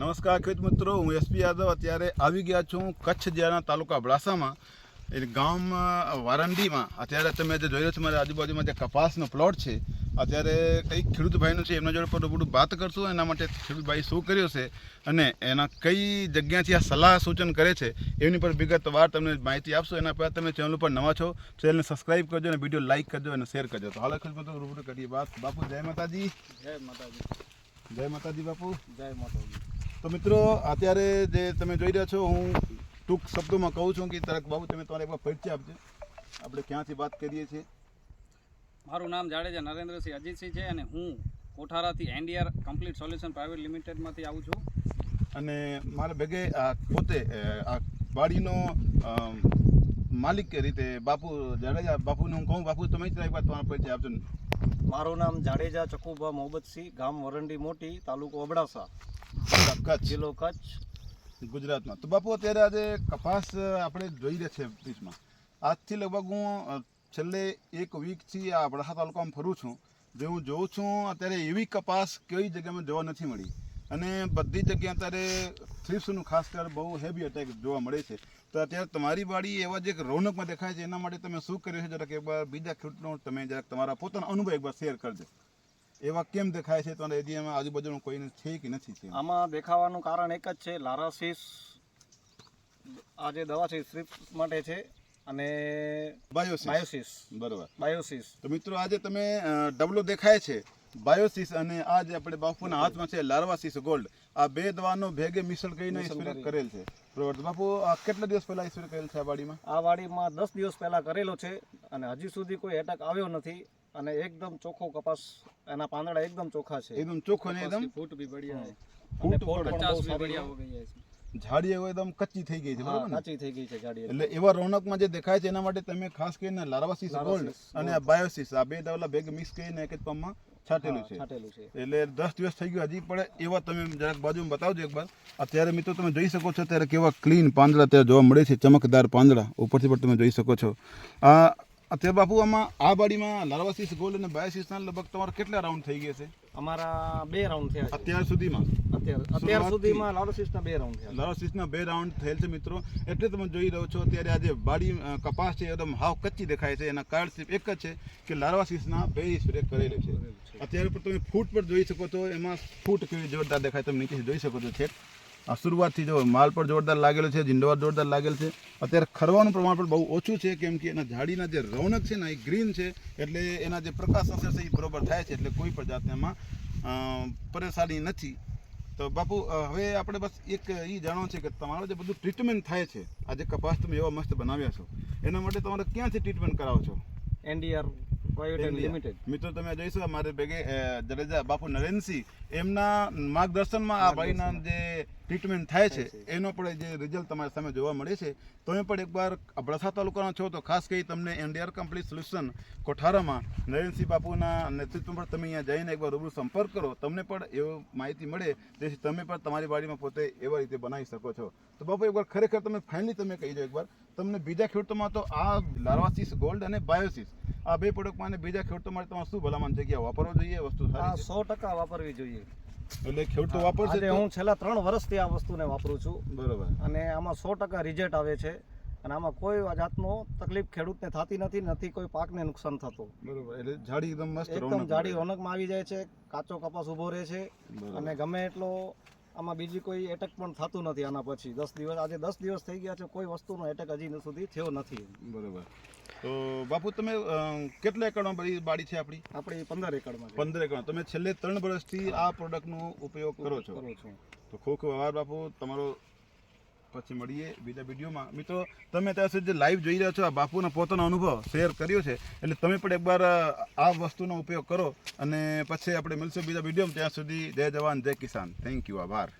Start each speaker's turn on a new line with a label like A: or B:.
A: નમસ્કાર ખેડૂત મિત્રો હું એસપી યાદવ. અત્યારે આવી ગયા છું કચ્છ જિલ્લાના તાલુકા અબડાસામાં એ ગામમાં વારંડીમાં. અત્યારે તમે જે જોઈ રહ્યા છો મારી આજુબાજુમાં જે કપાસનો પ્લોટ છે અત્યારે કઈ ખેડૂત ભાઈનું છે એમના જોડે પર રૂબરૂ વાત કરશું એના માટે ખેડૂત ભાઈ શું કર્યો છે અને એના કઈ જગ્યાથી આ સલાહ સૂચન કરે છે એની પર વિગતવાર તમને માહિતી આપશો. એના પહેલાં તમે ચેનલ ઉપર નવા છો ચેનલને સબસ્ક્રાઈબ કરજો અને વીડિયો લાઈક કરજો અને શેર કરજો. તો હાલ ખેડૂત મિત્રો રૂબરૂ કરીએ વાત. બાપુ જય માતાજી.
B: જય માતાજી.
A: જય માતાજી બાપુ.
B: જય માતાજી.
A: તો મિત્રો અત્યારે જે તમે જોઈ રહ્યા છો હું ટૂંક શબ્દોમાં કહું છું કે તરક બાબુ તમે તમારે એકવાર પરિચય આપજો. આપણે ક્યાંથી વાત કરીએ છીએ?
B: મારું નામ જાડેજા નરેન્દ્રસિંહ અજીતસિંહ છે અને હું કોઠારાથી એનડીઆર કમ્પ્લીટ સોલ્યુશન પ્રાઇવેટ લિમિટેડમાંથી આવું છું.
A: અને મારા ભેગે આ પોતે આ વાડીનો માલિક કે રીતે બાપુ જાડેજા બાપુને હું કહું બાપુ તમે જ એકવાર તમારો પરિચય આપજો
C: મારું નામ જાડેજા ચકુભા મોહબ્બતસિંહ ગામ વરંડી મોટી તાલુકો અબડાસા.
A: કચ્છ.
C: જિલ્લો કચ્છ.
A: ગુજરાતમાં. તો બાપુ અત્યારે આજે કપાસ આપણે જોઈ રહ્યા છે પીસમાં આજથી લગભગ હું છેલ્લે એક વીકથી આ અબડાસા તાલુકામાં ફરું છું. જે હું જોઉં છું અત્યારે એવી કપાસ કઈ જગ્યામાં જોવા નથી મળી. અને બધી જગ્યાએ અત્યારે થ્રીપ્સનું ખાસ કર બહુ હેવી અટેક જોવા મળે છે. તો અત્યારે તમારી વાડી એવા જે રૌનકમાં દેખાય છે એના માટે તમે શું કર્યું છે? જરાક એકવાર બીજા ખેડૂતનો તમે જરાક તમારા પોતાનો અનુભવ એકવાર શેર કરજો. એવા કેમ દેખાય છે? તમારા એરિયામાં આજુબાજુમાં કોઈને છે કે નથી છે
C: આમાં દેખાવાનું કારણ એક જ છે લારાસીસ આ જે દવા છે સ્ટ્રીપ માટે છે અને
A: બાયોસિસ. બરોબર.
C: બાયોસિસ.
A: તો મિત્રો આજે તમે ડબલો દેખાય છે. બાયોસિસ અને આ જે આપણે બાપુના હાથમાં છે લાર્વાસિસ ગોલ્ડ આ બે દવાનો ભેગે મિશ્રણ કરીને સ્પ્રે કરેલ છે. બરોબર. બાપુ આ કેટલા દિવસ પહેલા સ્પ્રે કરેલ છે આ વાડીમાં?
C: આ વાડીમાં દસ દિવસ પહેલા કરેલો છે અને હજી સુધી કોઈ એટેક આવ્યો નથી. અને એકદમ ચોખ્ખો કપાસ એના પાંદડા એકદમ ચોખ્ખા છે.
A: એકદમ ચોખ્ખો ને એકદમ?
B: ફૂટ બી બઢિયા
C: છે.
A: ફૂટ
C: પણ
B: બઢિયા હો ગઈ
A: છે. ઝાડીઓ એકદમ કચ્ચી થઈ ગઈ છે બરાબર
C: કચ્ચી થઈ ગઈ છે ઝાડી
A: એટલે એવા રોનકમાં જે દેખાય છે એના માટે તમે ખાસ કરીને લાર્વાસિસ ગોલ્ડ અને આ બાયોસિસ આ બે દવલા ભેગ મિક્સ કરીને એક જ પંપમાં છાટેલું છે. એટલે દસ દિવસ થઈ ગયું હજી પડે એવા તમે જરાક બાજુમાં બતાવજો એક વાર અત્યારે મિત્રો તમે જોઈ શકો છો ત્યારે કેવા ક્લીન પાંદડા ત્યાં જોવા મળે છે ચમકદાર પાંદડા. ઉપરથી પણ તમે જોઈ શકો છો. આ અત્યારે બાપુ આમાં આ બાડીમાં લાર્વાસિસ ગોલ્ડ અને બાયોસિસના લગભગ તમારે કેટલા રાઉન્ડ થઈ ગયા છે?
C: અમારા બે રાઉન્ડ થયા છે.
A: અત્યાર સુધીમાં?
C: અત્યારે. સુધીમાં લારોસિસના બે રાઉન્ડ થયા છે.
A: લાર્વાસિસના બે રાઉન્ડ થયેલ છે મિત્રો. એટલે તમે જોઈ રહ્યો છો અત્યારે આજે બાડી કપાસ છે એકદમ હાવ કચ્ચી દેખાય છે. એના કારણ સિર્ફ એક જ છે કે લાર્વાસિસના બે સ્પ્રે કરેલું છે. અત્યારે પણ તમે ફૂટ પર જોઈ શકો છો. એમાં ફૂટ કેવી જોરદાર દેખાય તમે નીચે જોઈ શકો છો છેક. આ શરૂઆતથી જો માલ પર જોરદાર લાગેલો છે જીંડવાર જોરદાર લાગેલ છે અત્યારે ખરવાનું પ્રમાણ પણ બહુ ઓછું છે કેમ કે એના ઝાડીના જે રૌનક છે ને એ ગ્રીન છે એટલે એના જે પ્રકાશ અસર છે એ બરોબર થાય છે એટલે કોઈ પણ જાતને એમાં પરેશાની નથી. તો બાપુ હવે આપણે બસ એક એ જાણવું છે કે તમારું જે બધું ટ્રીટમેન્ટ થાય છે આ જે કપાસ તમે એવા મસ્ત બનાવ્યા છો એના માટે તમારે ક્યાંથી ટ્રીટમેન્ટ કરાવો છો?
C: એનડીઆર
A: મિત્રો તમે જોઈશો મારે ભેગે જડેજા બાપુ નરેન્દ્રસિંહ એમના માર્ગદર્શનમાં આ ભાઈના જે ટ્રીટમેન્ટ થાય છે એનો પણ જે રિઝલ્ટ તમારી સામે જોવા મળે છે તમે પણ એકવાર અબડાસા તાલુકાના છો તો ખાસ કરી તમને એનડીઆર કમ્પ્લીટ સોલ્યુશન કોઠારામાં નરેન્દ્રસિંહ બાપુના નેતૃત્વમાં તમે અહીંયા જઈને એકવાર રૂબરૂ સંપર્ક કરો તમને પણ એવો માહિતી મળે જેથી તમે પણ તમારી વાડીમાં પોતે એવા રીતે બનાવી શકો છો. તો બાપુ એકવાર ખરેખર તમે ફાઇનલી તમે કહી દો એકવાર તમને બીજા ખેડૂતોમાં તો આ લાર્વાસિસ ગોલ્ડ અને બાયોસિસ આ બે પ્રોડક્ટમાં અને બીજા ખેડૂતો માટે તમારે શું ભલામણ જગ્યા વાપરવો જોઈએ વસ્તુ
C: સો ટકા વાપરવી જોઈએ.
A: એટલે ખેડૂતો વાપરશે
C: આજે હું છેલ્લા ત્રણ વર્ષથી આ વસ્તુને વાપરું છું.
A: બરોબર.
C: અને આમાં સો ટકા રિઝલ્ટ આવે છે. અને આમાં કોઈ જાતનો તકલીફ ખેડૂતને થતી નથી નથી કોઈ પાકને નુકસાન થતું.
A: બરોબર. એટલે ઝાડી એકદમ મસ્ત
C: એકદમ
A: રૌનક
C: જાડી. રોનકમાં આવી જાય છે કાચો કપાસ ઊભો રહે છે. અને ગમે એટલો આમાં બીજી કોઈ એટેક પણ થતું નથી આના પછી. દસ દિવસ આજે દસ દિવસ થઈ ગયા છે કોઈ વસ્તુનો એટેક હજી સુધી થયો નથી.
A: બરોબર. તો બાપુ તમે કેટલા એકડમાં બધી બાડી છે આપણી?
C: આપણી પંદર એકડમાં
A: પંદર એકડમાં તમે છેલ્લે ત્રણ વર્ષથી આ પ્રોડક્ટનો ઉપયોગ કરો છો.
C: કરો છો.
A: તો ખૂબ ખૂબ આભાર બાપુ. તમારો પછી મળીએ બીજા વિડીયોમાં. મિત્રો તમે ત્યાં સુધી જે લાઈવ જોઈ રહ્યા છો આ બાપુનો પોતાનો અનુભવ શેર કર્યો છે. એટલે તમે પણ એકવાર આ વસ્તુનો ઉપયોગ કરો અને પછી આપણે મળશું બીજા વિડીયોમાં. ત્યાં સુધી જય જવાન જય કિસાન. થેન્ક યુ આભાર.